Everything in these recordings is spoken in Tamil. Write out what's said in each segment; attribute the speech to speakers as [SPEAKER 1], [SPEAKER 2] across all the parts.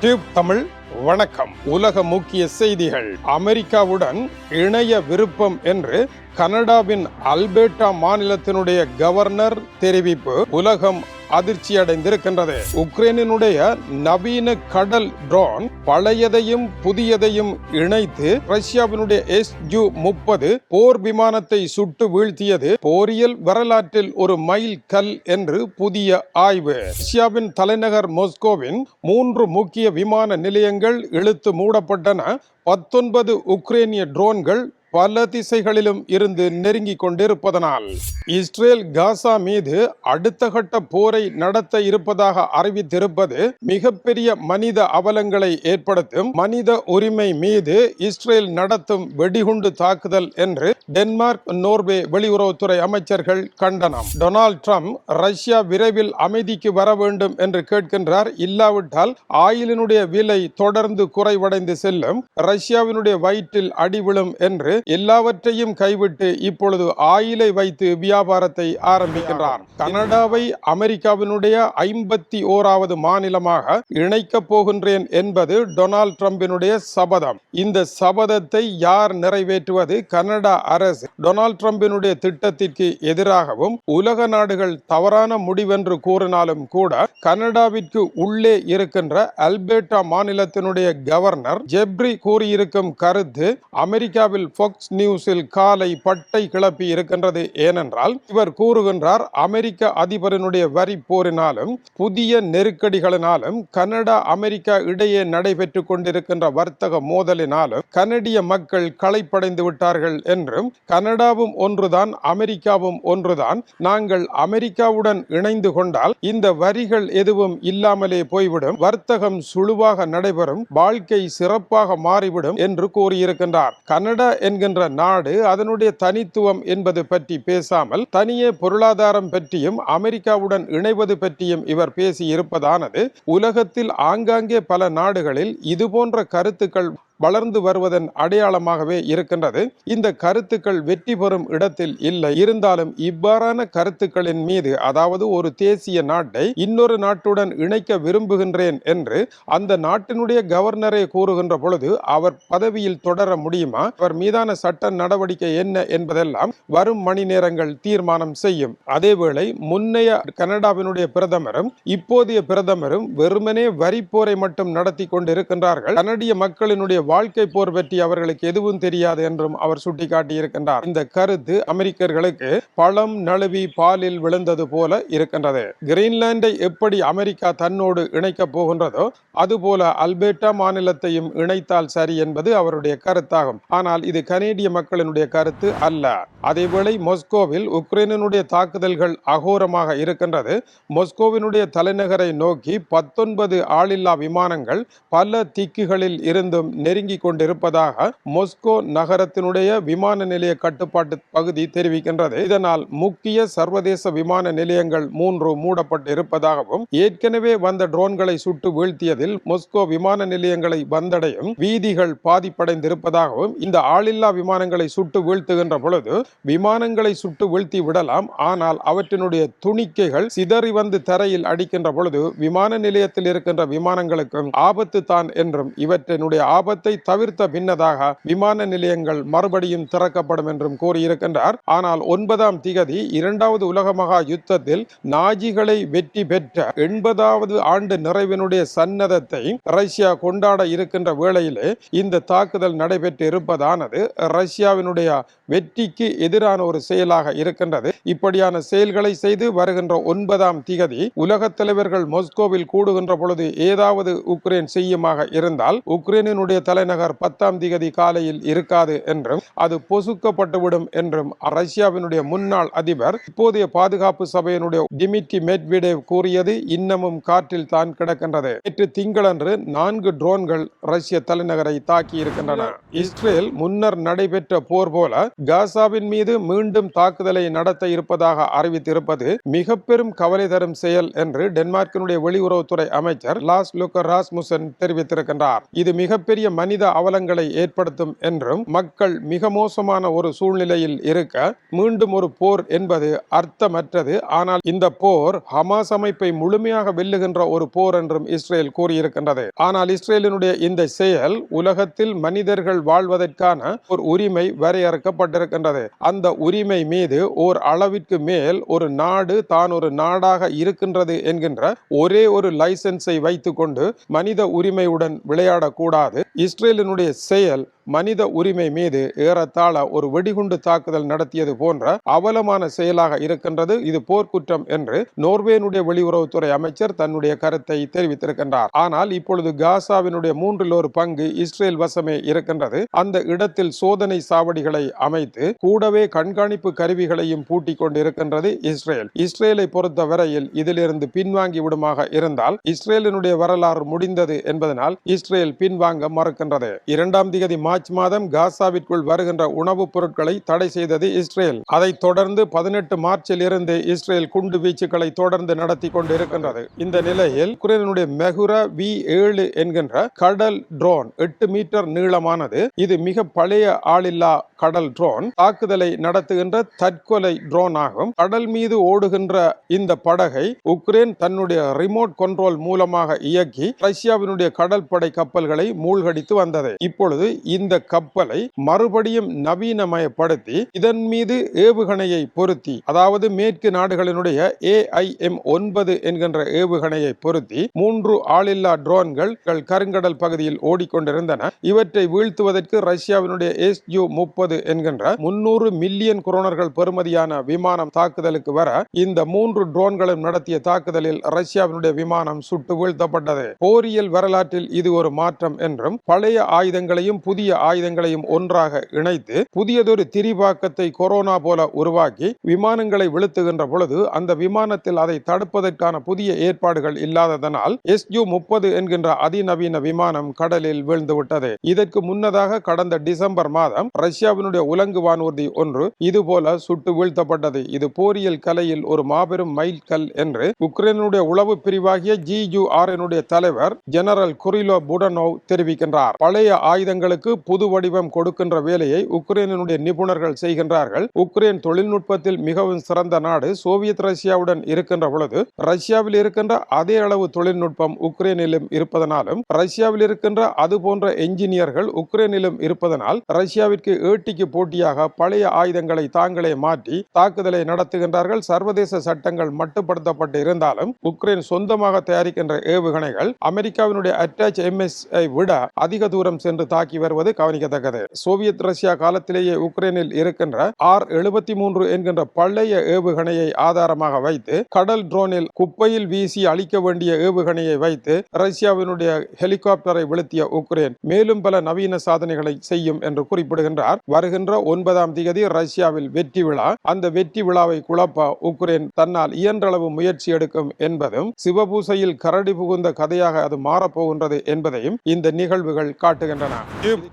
[SPEAKER 1] டியூப் தமிழ் வணக்கம். உலக முக்கிய செய்திகள். அமெரிக்காவுடன் இணைய விருப்பம் என்று கனடாவின் அல்பேட்டா மாநிலத்தினுடைய கவர்னர் தெரிவிப்பு. உலகம் அதிர்ச்சி அடைந்திருக்கின்றது உக்ரைனினுடைய நவீன கடல் ட்ரோன் பழையதையும் புதியதையும் இணைத்து ரஷ்யாவினுடைய எஸ் ஜு முப்பது போர் விமானத்தை சுட்டு வீழ்த்தியது. போரியல் வரலாற்றில் ஒரு மைல் கல் என்று புதிய ஆய்வு. ரஷ்யாவின் தலைநகர் மொஸ்கோவின் மூன்று முக்கிய விமான நிலையங்கள் இழுத்து மூடப்பட்டன. பத்தொன்பது உக்ரைனிய ட்ரோன்கள் பல திசைகளிலும் இருந்து நெருங்கிக் கொண்டிருப்பதனால் இஸ்ரேல் காசா மீது அடுத்த கட்ட போரை நடத்த இருப்பதாக அறிவித்திருப்பது மிகப்பெரிய மனித அவலங்களை ஏற்படுத்தும் மனித உரிமை மீது இஸ்ரேல் நடத்தும் வெடிகுண்டு தாக்குதல் என்று டென்மார்க் நோர்வே வெளியுறவுத்துறை அமைச்சர்கள் கண்டனம். டொனால்ட் ட்ரம்ப் ரஷ்யா விரைவில் அமைதிக்கு வர வேண்டும் என்று கேட்கின்றார். இல்லாவிட்டால் ஆயிலினுடைய விலை தொடர்ந்து குறைவடைந்து செல்லும் ரஷ்யாவினுடைய வயிற்றில் அடி விழும் என்று எல்லாவற்றையும் கைவிட்டு இப்பொழுது ஆயிலை வைத்து வியாபாரத்தை ஆரம்பிக்கின்றார். கனடாவை அமெரிக்காவினுடைய ஐம்பத்தி ஓராவது மாநிலமாக இணைக்கப் போகின்றேன் என்பது டொனால்ட் ட்ரம்பினுடைய சபதம். இந்த சபதத்தை யார் நிறைவேற்றுவது? கனடா அரசு. டொனால்ட் ட்ரம்பினுடைய திட்டத்திற்கு எதிராகவும் உலக நாடுகள் தவறான முடிவென்று கூறினாலும் கூட கனடாவிற்கு உள்ளே இருக்கின்ற அல்பேட்டா மாநிலத்தினுடைய கவர்னர் ஜெப்ரி கூறியிருக்கும் கருத்து அமெரிக்காவில் ஃபாக்ஸ் நியூஸில் காலை பட்டை கிளப்பி இருக்கின்றது ஏனென்றால் இவர் கூறுகின்றார் அமெரிக்க அதிபரனுடைய வரி போரினாலும் புதிய நெருக்கடிகளினாலும் கனடா அமெரிக்கா இடையே நடைபெற்று கொண்டிருக்கின்ற வர்த்தக மோதலினாலும் கனடிய மக்கள் களைப்படைந்து விட்டார்கள் என்றும் கனடாவும் ஒன்றுதான் அமெரிக்காவும் ஒன்றுதான். நாங்கள் அமெரிக்காவுடன் இணைந்து கொண்டால் இந்த வரிகள் எதுவும் இல்லாமலே போய்விடும். வர்த்தகம் சுழுவாக நடைபெறும் வாழ்க்கை சிறப்பாக மாறிவிடும் என்று கூறியிருக்கின்றார். கனடா என் என்கின்ற நாடு அதனுடைய தனித்துவம் என்பது பற்றி பேசாமல் தனியே பொருளாதாரம் பற்றியும் அமெரிக்காவுடன் இணைவது பற்றியும் இவர் பேசி இருப்பதானது உலகத்தில் ஆங்காங்கே பல நாடுகளில் இதுபோன்ற கருத்துக்கள் வளர்ந்து வருவதன் அடையாளமாகவே இருக்கின்றது. இந்த கருத்துக்கள் வெற்றி பெறும் இடத்தில் இல்லை. இருந்தாலும் இவ்வாறான கருத்துக்களின் மீது அதாவது ஒரு தேசிய நாட்டை இன்னொரு நாட்டுடன் இணைக்க விரும்புகின்றேன் என்று அந்த நாட்டினுடைய கவர்னரை கூறுகின்ற பொழுது அவர் பதவியில் தொடர முடியுமா? அவர் மீதான சட்ட நடவடிக்கை என்ன என்பதெல்லாம் வரும் மணி நேரங்கள் தீர்மானம் செய்யும். அதேவேளை முன்னைய கனடாவினுடைய பிரதமரும் இப்போதைய பிரதமரும் வெறுமனே வரிப்போரை மட்டும் நடத்தி கொண்டிருக்கின்றார்கள். கனடிய மக்களினுடைய வாழ்க்கை போர் பற்றி அவர்களுக்கு எதுவும் தெரியாது என்றும் அவர் சுட்டிக்காட்டியிருக்கின்றார். இந்த கருத்து அமெரிக்கர்களுக்கு பழம் நழுவி பாலில் விழுந்தது போல இருக்கின்றது. கிரீன்லாண்டை எப்படி அமெரிக்கா தன்னோடு இணைக்கப் போகின்றதோ அதுபோல அல்பேட்டா மாநிலத்தையும் இணைத்தால் சரி என்பது அவருடைய கருத்தாகும். ஆனால் இது கனேடிய மக்களினுடைய கருத்து அல்ல. அதேவேளை மொஸ்கோவில் உக்ரைனுடைய தாக்குதல்கள் அகோரமாக இருக்கின்றது. மொஸ்கோவினுடைய தலைநகரை நோக்கி பத்தொன்பது ஆளில்லா விமானங்கள் பல திக்குகளில் இருந்தும் நெருங்கி கொண்டிருப்பதாக மொஸ்கோ நகரத்தினுடைய விமான நிலைய கட்டுப்பாட்டு பகுதி தெரிவிக்கின்றது. இதனால் முக்கிய சர்வதேச விமான நிலையங்கள் மூன்று மூடப்பட்டு இருப்பதாகவும் ஏற்கனவே வந்த ட்ரோன்களை சுட்டு வீழ்த்தியதில் மொஸ்கோ விமான நிலையங்களை வந்தடையும் வீதிகள் பாதிப்படைந்திருப்பதாகவும் இந்த ஆளில்லா விமானங்களை சுட்டு வீழ்த்துகின்ற பொழுது விமானங்களை சுட்டு வீழ்த்தி விடலாம். ஆனால் அவற்றினுடைய துணிக்கைகள் சிதறி வந்து தரையில் அடிக்கின்ற பொழுது விமான நிலையத்தில் இருக்கின்ற விமானங்களுக்கும் ஆபத்து தான் என்றும் இவற்றினுடைய ஆபத்து தவிர்த்த பின்னதாக விமான நிலையங்கள் மறுபடியும் திறக்கப்படும் என்றும் கூறியிருக்கின்றார். ஆனால் ஒன்பதாம் திகதி இரண்டாவது உலக மகா யுத்தத்தில் நாஜிகளை வெற்றி பெற்ற எண்பதாவது ஆண்டு நிறைவினுடைய சன்னதத்தை ரஷ்யா கொண்டாட இருக்கின்ற வேளையிலே இந்த தாக்குதல் நடைபெற்று இருப்பதானது ரஷ்யாவினுடைய வெற்றிக்கு எதிரான ஒரு செயலாக இருக்கின்றது. இப்படியான செயல்களை செய்து வருகின்ற ஒன்பதாம் திகதி உலக தலைவர்கள் மொஸ்கோவில் கூடுகின்ற பொழுது ஏதாவது உக்ரைன் செய்யுமாக இருந்தால் உக்ரைனினுடைய தலைநகர் பத்தாம் திகதி காலையில் இருக்காது என்றும் அது பொசுக்கப்பட்டுவிடும் என்றும் ரஷ்யாவினுடைய முன்னாள் அதிபர் இப்போதைய பாதுகாப்பு சபையினுடைய டிமிட்ரி மெட்விடேவ் கூறியது இன்னமும் காற்றில் தான் கிடக்கின்றது. நேற்று திங்களன்று நான்கு ட்ரோன்கள் ரஷ்ய தலைநகரை தாக்கி இருக்கின்றன இஸ்ரேல் முன்னர் நடைபெற்ற போர் போல காசாவின் மீது மீண்டும் தாக்குதலை நடத்த இருப்பதாக அறிவித்திருப்பது மிக பெரும் கவலை தரும் செயல் என்று டென்மார்க்கினுடைய வெளியுறவுத்துறை அமைச்சர் லாஸ் லுக்கர் ராஸ்முசன் தெரிவித்திருக்கின்றார். இது மிகப்பெரிய மனித மனித அவலங்களை ஏற்படுத்தும் என்றும் மக்கள் மிக மோசமான ஒரு சூழ்நிலையில் இருக்க மீண்டும் ஒரு போர் என்பது அர்த்தமற்றது. ஆனால் இந்த போர் ஹமாஸ் அமைப்பை முழுமையாக வெல்லுகின்ற ஒரு போர் என்றும் இஸ்ரேல் கூறியிருக்கின்றது. ஆனால் இஸ்ரேலினுடைய இந்த செயல் உலகத்தில் மனிதர்கள் வாழ்வதற்கான ஒரு உரிமை வரையறுக்கப்பட்டிருக்கின்றது. அந்த உரிமை மீது ஓர் அளவிற்கு மேல் ஒரு நாடு தான் ஒரு நாடாக இருக்கின்றது என்கின்ற ஒரே ஒரு லைசன்ஸை வைத்துக்கொண்டு மனித உரிமையுடன் விளையாடக்கூடாது. இஸ்ரேலினுடைய செயல் மனித உரிமை மீது ஏறத்தாழ ஒரு வெடிகுண்டு தாக்குதல் நடத்தியது போன்ற அவலமான செயலாக இருக்கின்றது இது போர்க்குற்றம் என்று நோர்வேனுடைய வெளியுறவுத்துறை அமைச்சர் தன்னுடைய கருத்தை தெரிவித்திருக்கின்றார். ஆனால் இப்பொழுது காசாவினுடைய மூன்றில் ஒரு பங்கு இஸ்ரேல் வசமே இருக்கின்றது. அந்த இடத்தில் சோதனை சாவடிகளை அமைத்து கூடவே கண்காணிப்பு கருவிகளையும் பூட்டிக் கொண்டிருக்கின்றது இஸ்ரேல். இஸ்ரேலை பொறுத்த வரையில் இதிலிருந்து பின்வாங்கி விடுமாக இருந்தால் இஸ்ரேலினுடைய வரலாறு முடிந்தது என்பதனால் இஸ்ரேல் பின்வாங்க மறுக்கின்றது. இரண்டாம் திகதி மார்ச் மார்ச் மாதம் காசாவிற்குள் வருகின்ற உணவுப் பொருட்களை தடை செய்தது இஸ்ரேல். அதைத் தொடர்ந்து பதினெட்டு மார்ச்சில் இருந்து இஸ்ரேல் குண்டு வீச்சுகளை தொடர்ந்து நடத்தி கொண்டிருக்கின்றது. இந்த நிலையில் உக்ரைனுடைய மெகுரா வி ஏழு என்கின்ற கடல் ட்ரோன் எட்டு மீட்டர் நீளமானது. இது மிக பழைய ஆளில்லா கடல் ட்ரோன். தாக்குதலை நடத்துகின்ற தற்கொலை ட்ரோன் ஆகும் கடல் மீது ஓடுகின்ற இந்த படகை உக்ரைன் தன்னுடைய ரிமோட் கண்ட்ரோல் மூலமாக இயக்கி ரஷ்யாவினுடைய கடல்படை கப்பல்களை மூழ்கடித்து வந்தது. இப்பொழுது இந்த இந்த கப்பலை மறுபடியும் நவீனமயப்படுத்தி இதன் மீது ஏவுகணையை பொருத்தி அதாவது மேற்கு நாடுகளினுடைய ஏஐஎம் ஒன்பது என்கின்ற ஏவுகணையை பொருத்தி மூன்று ஆளில்லா ட்ரோன்கள் கருங்கடல் பகுதியில் ஓடிக்கொண்டிருந்தன. இவற்றை வீழ்த்துவதற்கு ரஷ்யாவினுடைய எஸ் யூ முப்பது என்கின்ற முன்னூறு மில்லியன் குரோனர்கள் பெறுமதியான விமானம் தாக்குதலுக்கு வர இந்த மூன்று ட்ரோன்களும் நடத்திய தாக்குதலில் ரஷ்யாவினுடைய விமானம் சுட்டு வீழ்த்தப்பட்டது. போரியல் வரலாற்றில் இது ஒரு மாற்றம் என்றும் பழைய ஆயுதங்களையும் புதிய ஆயுதங்களையும் ஒன்றாக இணைத்து புதியதொரு திரிபாக்கத்தை கொரோனா போல உருவாக்கி விமானங்களை விழுத்துகின்ற பொழுது அந்த விமானத்தில் அதை தடுப்பதற்கான புதிய ஏற்பாடுகள் இல்லாததனால் எஸ் யூ முப்பது என்கின்ற அதிநவீன விமானம் கடலில் வீழ்ந்துவிட்டது. இதற்கு முன்னதாக கடந்த டிசம்பர் மாதம் ரஷ்யாவினுடைய உலங்கு வானூர்தி ஒன்று இதுபோல சுட்டு வீழ்த்தப்பட்டது. இது போரியல் கலையில் ஒரு மாபெரும் மைல்கல் என்று உக்ரைனுடைய உளவு பிரிவாகிய ஜி யூ ஆர் தலைவர் ஜெனரல் குரிலோ புடனோவ் தெரிவிக்கின்றார். பழைய ஆயுதங்களுக்கு புது வடிவம் கொடுக்கின்ற வேலையை உக்ரைனுடைய நிபுணர்கள் செய்கின்றார்கள். உக்ரைன் தொழில்நுட்பத்தில் மிகவும் சிறந்த நாடு சோவியத் ரஷ்யாவுடன் இருக்கின்ற பொழுது ரஷ்யாவில் இருக்கின்ற அதே அளவு தொழில்நுட்பம் உக்ரைனிலும் இருப்பதனாலும் ரஷ்யாவில் இருக்கின்ற அது போன்ற என்ஜினியர்கள் உக்ரைனிலும் இருப்பதனால் ரஷ்யாவிற்கு ஏட்டிக்கு போட்டியாக பழைய ஆயுதங்களை தாங்களே மாற்றி தாக்குதலை நடத்துகின்றார்கள். சர்வதேச சட்டங்கள் மட்டுப்படுத்தப்பட்டு இருந்தாலும் உக்ரைன் சொந்தமாக தயாரிக்கின்ற ஏவுகணைகள் அமெரிக்காவினுடைய அட்டாச் எம்எஸ்ஐ விட அதிக தூரம் சென்று தாக்கி வருவது கவனிக்கத்தக்கது. சோவியத் ரஷ்யா காலத்திலேயே உக்ரைனில் இருக்கின்ற ஆர் எழுபத்தி மூன்று என்கின்ற பழைய ஏவுகணையை ஆதாரமாக வைத்து கடல் ட்ரோனில் குப்பையில் வீசி அழிக்க வேண்டிய ஏவுகணையை வைத்து ரஷ்யாவினுடைய ஹெலிகாப்டரை வீழ்த்திய உக்ரைன் மேலும் பல நவீன சாதனைகளை செய்யும் என்று குறிப்பிடுகின்றார். வருகின்ற ஒன்பதாம் தேதி ரஷ்யாவில் வெற்றி விழா. அந்த வெற்றி விழாவை குழப்ப உக்ரைன் தன்னால் இயன்றளவு முயற்சி எடுக்கும் என்பதும் சிவபூசையில் கரடி புகுந்த கதையாக அது மாறப்போகின்றது என்பதையும் இந்த நிகழ்வுகள் காட்டுகின்றன.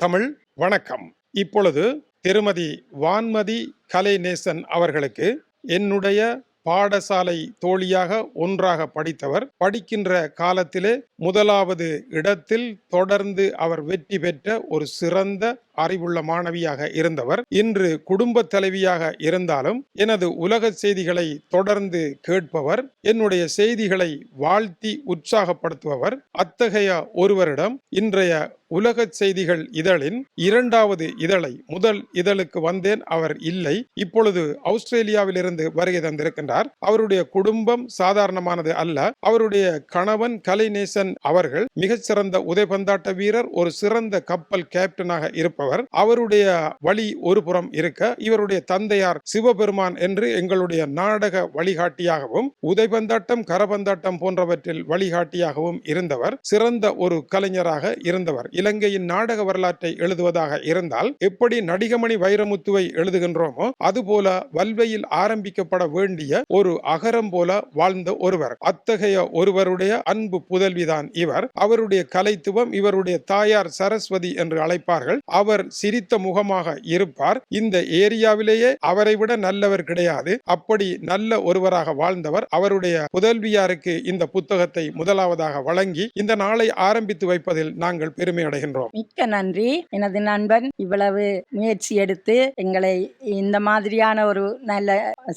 [SPEAKER 1] தமிழ் வணக்கம். இப்பொழுது திருமதி வான்மதி கலைநேசன் அவர்களுக்கு என்னுடைய பாடசாலை தோழியாக ஒன்றாக படித்தவர். படிக்கின்ற காலத்திலே முதலாவது இடத்தில் தொடர்ந்து அவர் வெற்றி பெற்ற ஒரு சிறந்த அறிவுள்ள மாணவியாக இருந்தவர் இன்று குடும்ப தலைவியாக இருந்தாலும் எனது உலக செய்திகளை தொடர்ந்து கேட்பவர் என்னுடைய செய்திகளை வாழ்த்தி உற்சாகப்படுத்துபவர் அத்தகைய ஒருவரிடம் இன்றைய உலக செய்திகள் இதழின் இரண்டாவது இதழை முதல் இதழுக்கு வந்தேன் அவர் இல்லை. இப்பொழுது ஆஸ்திரேலியாவிலிருந்து வருகை தந்திருக்கின்றார். அவருடைய குடும்பம் சாதாரணமானது அல்ல. அவருடைய கணவன் கலைநேசன் அவர்கள் மிகச்சிறந்த உதைபந்தாட்ட வீரர் ஒரு சிறந்த கப்பல் கேப்டனாக இருப்பவர். அவருடைய வழி ஒரு புறம் இருக்க இவருடைய தந்தையார் சிவபெருமான் என்று எங்களுடைய நாடக வழிகாட்டியாகவும் உதைபந்தாட்டம் கரபந்தாட்டம் போன்றவற்றில் வழிகாட்டியாகவும் இருந்தவர் சிறந்த ஒரு கலைஞராக இருந்தவர். இலங்கையின் நாடக வரலாற்றை எழுதுவதாக இருந்தால் எப்படி நடிகமணி வைரமுத்துவை எழுதுகின்றோமோ அதுபோல வல்வையில் ஆரம்பிக்கப்பட வேண்டிய ஒரு அகரம் போல வாழ்ந்த ஒருவர். அத்தகைய ஒருவருடைய அன்பு புதல்விதான் இவர். அவருடைய கலைத்துவம் இவருடைய தாயார் சரஸ்வதி என்று அழைப்பார்கள். அவர் அவர் சிரித்த முகமாக இருப்பார். இந்த ஏரியாவிலேயே அவரை விட நல்லவர் கிடையாது. அப்படி நல்ல ஒருவராக வாழ்ந்தவர் அவருடைய புதல்வியாருக்கு இந்த புத்தகத்தை முதலாவதாக வழங்கி இந்த நாளை ஆரம்பித்து வைப்பதில் நாங்கள் பெருமை அடைகின்றோம்.
[SPEAKER 2] மிக்க நன்றி. எனது நண்பன் இவ்வளவு முயற்சி எடுத்து எங்களை இந்த மாதிரியான ஒரு நல்ல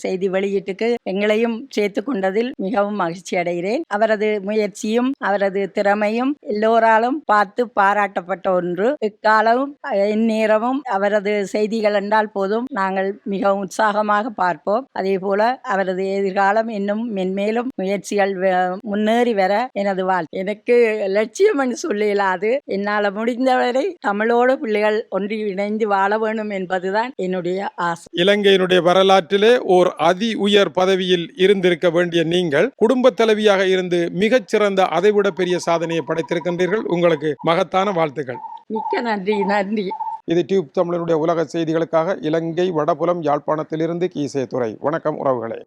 [SPEAKER 2] செய்தி வெளியீட்டுக்கு எங்களையும் சேர்த்து கொண்டதில் மிகவும் மகிழ்ச்சி அடைகிறேன். அவரது முயற்சியும் அவரது திறமையும் எல்லோராலும் பார்த்து பாராட்டப்பட்ட ஒன்று. இக்காலமும் எந்நேரமும் அவரது செய்திகள் என்றால் போதும். நாங்கள் மிகவும் உற்சாகமாக பார்ப்போம். அதே போல அவரது எதிர்காலம் இன்னும் மென்மேலும் முயற்சிகள் முன்னேறி வர எனது வாழ் எனக்கு லட்சியம் என்று சொல்ல இயலாது. என்னால் முடிந்தவரை தமிழோடு பிள்ளைகள் ஒன்றி இணைந்து வாழ வேண்டும் என்பதுதான் என்னுடைய ஆசை.
[SPEAKER 1] இலங்கையினுடைய வரலாற்றிலே ஓர் அதி உயர் பதவியில் இருந்திருக்க வேண்டிய நீங்கள் குடும்ப தலைவியாக இருந்து மிகச்சிறந்த அதைவிட பெரிய சாதனையை படைத்திருக்கின்றீர்கள். உங்களுக்கு மகத்தான வாழ்த்துக்கள்.
[SPEAKER 2] மிக்க நன்றி நன்றி.
[SPEAKER 1] இது டியூப் தமிழனுடைய உலக செய்திகளுக்காக இலங்கை வடபுலம் யாழ்ப்பாணத்திலிருந்து கீசே துறை வணக்கம் உறவுகளே.